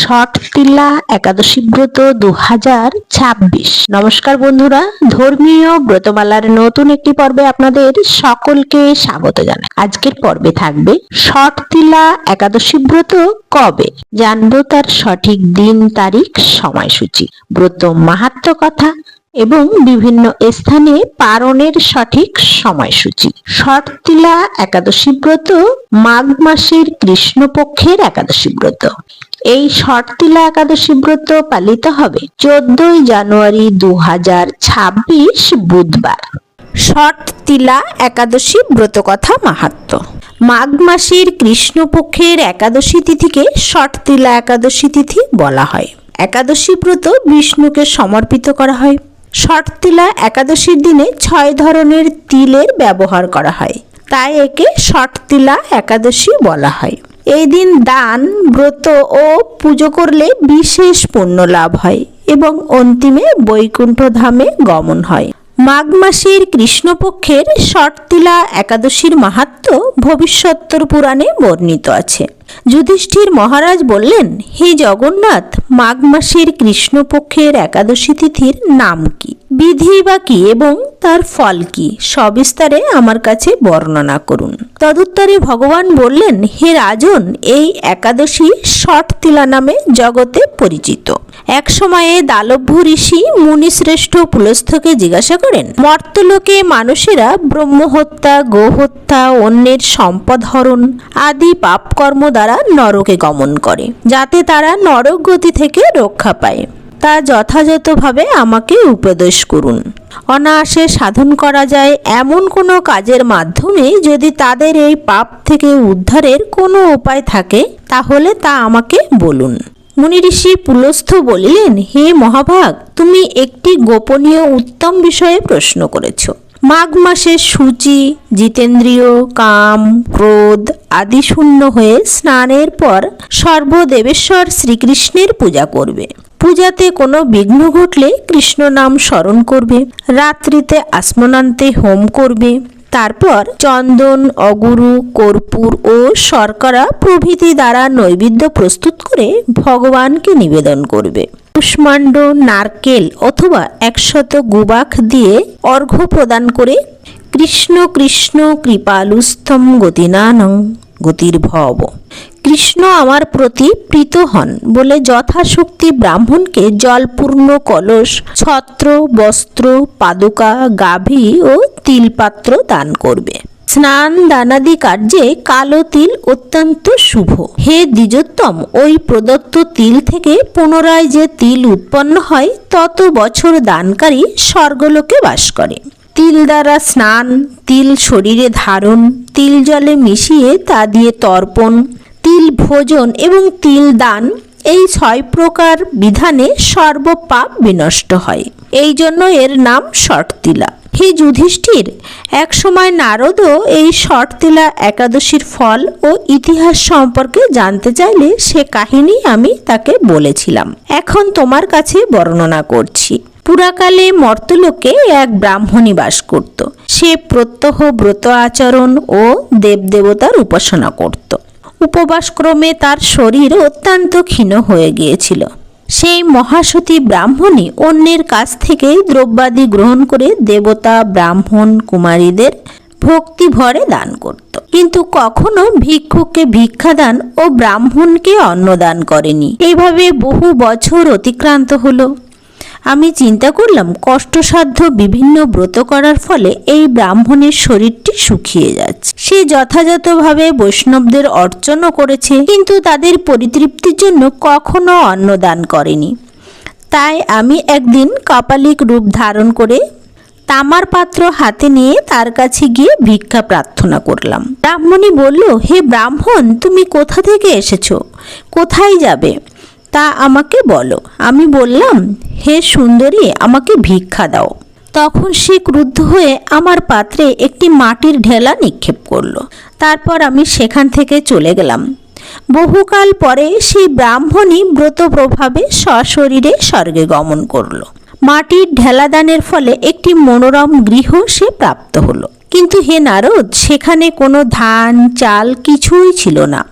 ষট তিলা একাদশী ব্রত দু হাজার ছাব্বিশ। নমস্কার বন্ধুরা, ধর্মীয় ব্রতমালার নতুন একটি পর্বে আপনাদের সকলকে স্বাগত জানাই। আজকের পর্বে থাকবে ষট তিলা একাদশী ব্রত কবে? জানব তার সঠিক দিন, তারিখ, সময়সূচি, ব্রত মাহাত্ম কথা এবং বিভিন্ন স্থানে পারণের সঠিক সময়সূচি। ষটতিলা একাদশী ব্রত মাঘ মাসের কৃষ্ণপক্ষের একাদশী ব্রত। এই ষটতিলা একাদশী ব্রত পালিত হবে চোদ্দই জানুয়ারি দু হাজার ছাব্বিশ বুধবার। ষট তিলা একাদশী ব্রতকথা মাহাত্ম। মাঘ মাসের কৃষ্ণপক্ষের একাদশী তিথিকে ষট তিলা একাদশী তিথি বলা হয়। একাদশী ব্রত বিষ্ণুকে সমর্পিত করা হয়। ষট তিলা একাদশীর দিনে ছয় ধরনের তিলের ব্যবহার করা হয়। তাই একে ষট তিলা একাদশী বলা হয়। এই দিন দান ব্রত ও পুজো করলে বিশেষ পুণ্য লাভ হয় এবং অন্তিমে বৈকুণ্ঠ ধামে গমন হয়। মাঘ মাসের কৃষ্ণপক্ষের শর্তিলা একাদশীর মাহাত্ম ভবিষ্যত্তর পুরাণে বর্ণিত আছে। যুধিষ্ঠির মহারাজ বললেন, হে জগন্নাথ, মাঘ মাসের কৃষ্ণপক্ষের একাদশী তিথির নাম কি? বিধি বা কি এবং তার ফল কি? সবিস্তারে আমার কাছে বর্ণনা করুন। তদুত্তরে ভগবান বললেন, হে রাজন, এই একাদশী ষট তিলা নামে জগতে পরিচিত। এক সময়ে দালভ্য ঋষি মুনিশ্রেষ্ঠ পুলস্থকে জিজ্ঞাসা করেন, মর্তলোকে মানুষেরা ব্রহ্মহত্যা, গোহত্যা, অন্যের সম্পদ হরণ আদি পাপকর্ম দ্বারা নরকে গমন করে, যাতে তারা নরক গতি থেকে রক্ষা পায়। তা যথাযথভাবে আমাকে উপদেশ করুন। অনায়াসে সাধন করা যায় এমন কোনো কাজের মাধ্যমে যদি তাদের এই পাপ থেকে উদ্ধারের কোনো উপায় থাকে, তাহলে তা আমাকে বলুন। মুনি ঋষি পুলস্থ বলিলেন, হে মহাভাগ, তুমি একটি গোপনীয় উত্তম বিষয়ে প্রশ্ন করেছ। মাঘ মাসে সূচি, জিতেন্দ্রীয়, কাম, ক্রোধ আদি শূন্য হয়ে স্নানের পর সর্বদেবেশ্বর শ্রীকৃষ্ণের পূজা করবে। পূজাতে কোনো বিঘ্ন ঘটলে কৃষ্ণ নাম স্মরণ করবে। রাত্রিতে আসমানান্তে হোম করবে। তারপর চন্দন, অগুরু, কর্পূর ও শর্করা প্রভৃতি দ্বারা নৈবেদ্য প্রস্তুত করে ভগবানকে নিবেদন করবে। কুষ্মাণ্ড, নারকেল অথবা একশত গুবাক দিয়ে অর্ঘ্য প্রদান করে কৃষ্ণ কৃষ্ণ কৃপালুস্তম গতিনানং গতির ভব কৃষ্ণ আমার প্রতি প্রীত হন বলে যথাশক্তি ব্রাহ্মণকে জলপূর্ণ কলস, ছত্র, বস্ত্র, পাদুকা, গাভী ও তিলপাত্র দান করবে। স্নান দানাদি কার্যে কালো তিল অত্যন্ত শুভ। হে দ্বিজোত্তম, ওই প্রদত্ত তিল থেকে পুনরায় যে তিল উৎপন্ন হয়, তত বছর দানকারী স্বর্গলোকে বাস করে। তিল দ্বারা স্নান, তিল শরীরে ধারণ, তিল জলে মিশিয়ে তা দিয়ে তর্পণ তিল ভোজন এবং তিল দান, এই ছয় প্রকার বিধানে সর্বপাপ বিনষ্ট হয়। এই জন্য এর নাম শর্তিলা হে যুধিষ্ঠির এক সময় নারদও এই শর্তিলা একাদশীর ফল ও ইতিহাস সম্পর্কে জানতে চাইলে সে কাহিনী আমি তাকে বলেছিলাম। এখন তোমার কাছে বর্ণনা করছি। পুরাকালে মর্তলোকে এক ব্রাহ্মণী বাস করত। সে প্রত্যহ ব্রত আচরণ ও দেবদেবতার উপাসনা করত। উপবাসক্রমে তার শরীর অত্যন্ত ক্ষীণ হয়ে গিয়েছিল। সেই মহাসতী ব্রাহ্মণী অন্যের কাছ থেকে দ্রব্যাদি গ্রহণ করে দেবতা, ব্রাহ্মণ, কুমারীদের ভক্তি ভরে দান করত। কিন্তু কখনো ভিক্ষুককে ভিক্ষাদান ও ব্রাহ্মণকে অন্নদান করেনি। এইভাবে বহু বছর অতিক্রান্ত হলো। আমি চিন্তা করলাম কষ্টসাধ্য বিভিন্ন ব্রত করার ফলে এই ব্রাহ্মণের শরীরটি শুকিয়ে যাচ্ছে। সে যথাযথভাবে বৈষ্ণবদের অর্চনও করেছে, কিন্তু তাদের পরিতৃপ্তির জন্য কখনো অন্নদান করেনি। তাই আমি একদিন কপালিক রূপ ধারণ করে তামার পাত্র হাতে নিয়ে তার কাছে গিয়ে ভিক্ষা প্রার্থনা করলাম। ব্রাহ্মণী বলল, হে ব্রাহ্মণ, তুমি কোথা থেকে এসেছ? কোথায় যাবে? তা আমাকে বলো। আমি বললাম, হে সুন্দরী, আমাকে ভিক্ষা দাও। তখন সে ক্রুদ্ধ হয়ে আমার পাত্রে একটি মাটির ঢেলা নিক্ষেপ করল। তারপর আমি সেখান থেকে চলে গেলাম। বহুকাল পরে সেই ব্রাহ্মণী ব্রত প্রভাবে সশরীরে স্বর্গে গমন করল। মাটির ঢেলাদানের ফলে একটি মনোরম গৃহ সে প্রাপ্ত হলো। কিন্তু হে নারদ, সেখানে কোনো ধান, চাল কিছুই ছিল না।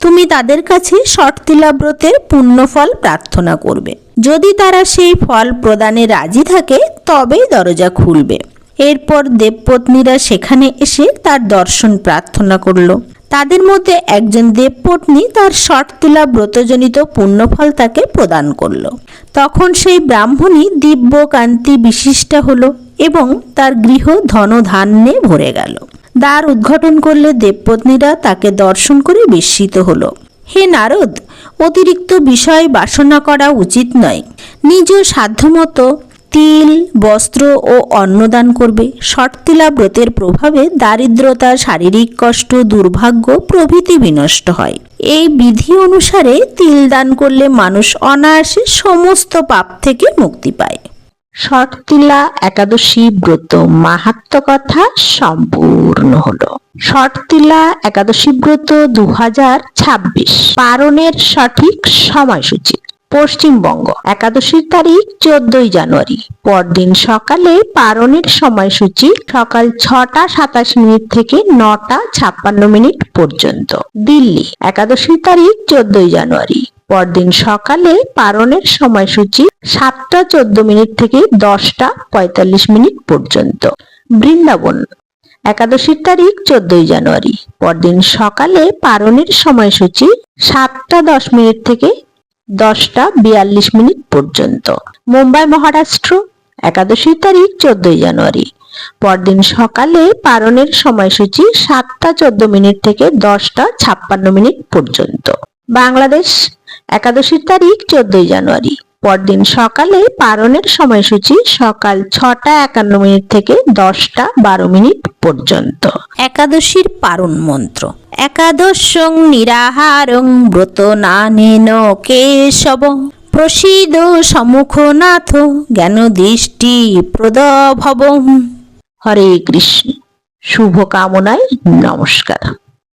তুমি তাদের কাছে শর্তিলাব্রতের পুণ্যফল প্রার্থনা করবে। যদি তারা সেই ফল প্রদানে রাজি থাকে, তবেই দরজা খুলবে। এরপর দেবপত্নীরা সেখানে এসে তার দর্শন প্রার্থনা করল। তাদের মধ্যে একজন দেবপত্নী তার শর্তিলা ব্রতজনিত পুণ্যফল তাকে প্রদান করল। তখন সেই ব্রাহ্মণী দিব্য কান্তি বিশিষ্টা হলো এবং তার গৃহ ধনধান্যে ভরে গেল। দ্বার উদ্ঘাটন করলে দেবপত্নীরা তাকে দর্শন করে বিস্মিত হল। হে নারদ, অতিরিক্ত বিষয় বাসনা করা উচিত নয়। নিজ সাধ্যমতো তিল, বস্ত্র ও অন্নদান করবে। শর্তিলা ব্রতের প্রভাবে দারিদ্রতা, শারীরিক কষ্ট, দুর্ভাগ্য প্রভৃতি বিনষ্ট হয়। এই বিধি অনুসারে তিল দান করলে মানুষ অনায়াসে সমস্ত পাপ থেকে মুক্তি পায়। শর্তিলা একাদশী ব্রত। মাহাত্ম কথা সম্পূর্ণ হলো। শর্তিলা একাদশী ব্রত দু ছাব্বিশ। পারণের সঠিক সময়সূচি। পশ্চিমবঙ্গ। একাদশীর তারিখ চোদ্দই জানুয়ারি। পরদিন সকালে পারণের সময়সূচি সকাল ছটা সাতাশ মিনিট থেকে নটা ছাপ্পান্ন মিনিট পর্যন্ত। দিল্লি, একাদশীর তারিখ চোদ্দই জানুয়ারি। পরদিন সকালে পারণের সময়সূচি সাতটা চোদ্দ মিনিট থেকে দশটা পঁয়তাল্লিশ মিনিট পর্যন্ত। বৃন্দাবন, একাদশীর তারিখ চোদ্দই জানুয়ারি। পরদিন সকালে পারণের সময়সূচি সাতটা দশ মিনিট থেকে দশটা বিয়াল্লিশ মিনিট পর্যন্ত। মুম্বাই মহারাষ্ট্র একাদশী তারিখ চোদ্দই জানুয়ারি। পরদিন সকালে পারণের সময়সূচি সাতটা চোদ্দ মিনিট থেকে দশটা ছাপ্পান্ন মিনিট পর্যন্ত। বাংলাদেশ, একাদশীর তারিখ চোদ্দই জানুয়ারি। পরদিন সকালে পারণের সময়সূচি সকাল ছটা একান্ন মিনিট থেকে দশটা বারো মিনিট পর্যন্ত। একাদশীর পারণ মন্ত্র। একাদশং নিরাহারং ব্রত নানেন কেশব প্রসিদ সমুখনাথ জ্ঞান দৃষ্টি প্রদভব হরে কৃষ্ণ। শুভ কামনায় নমস্কার।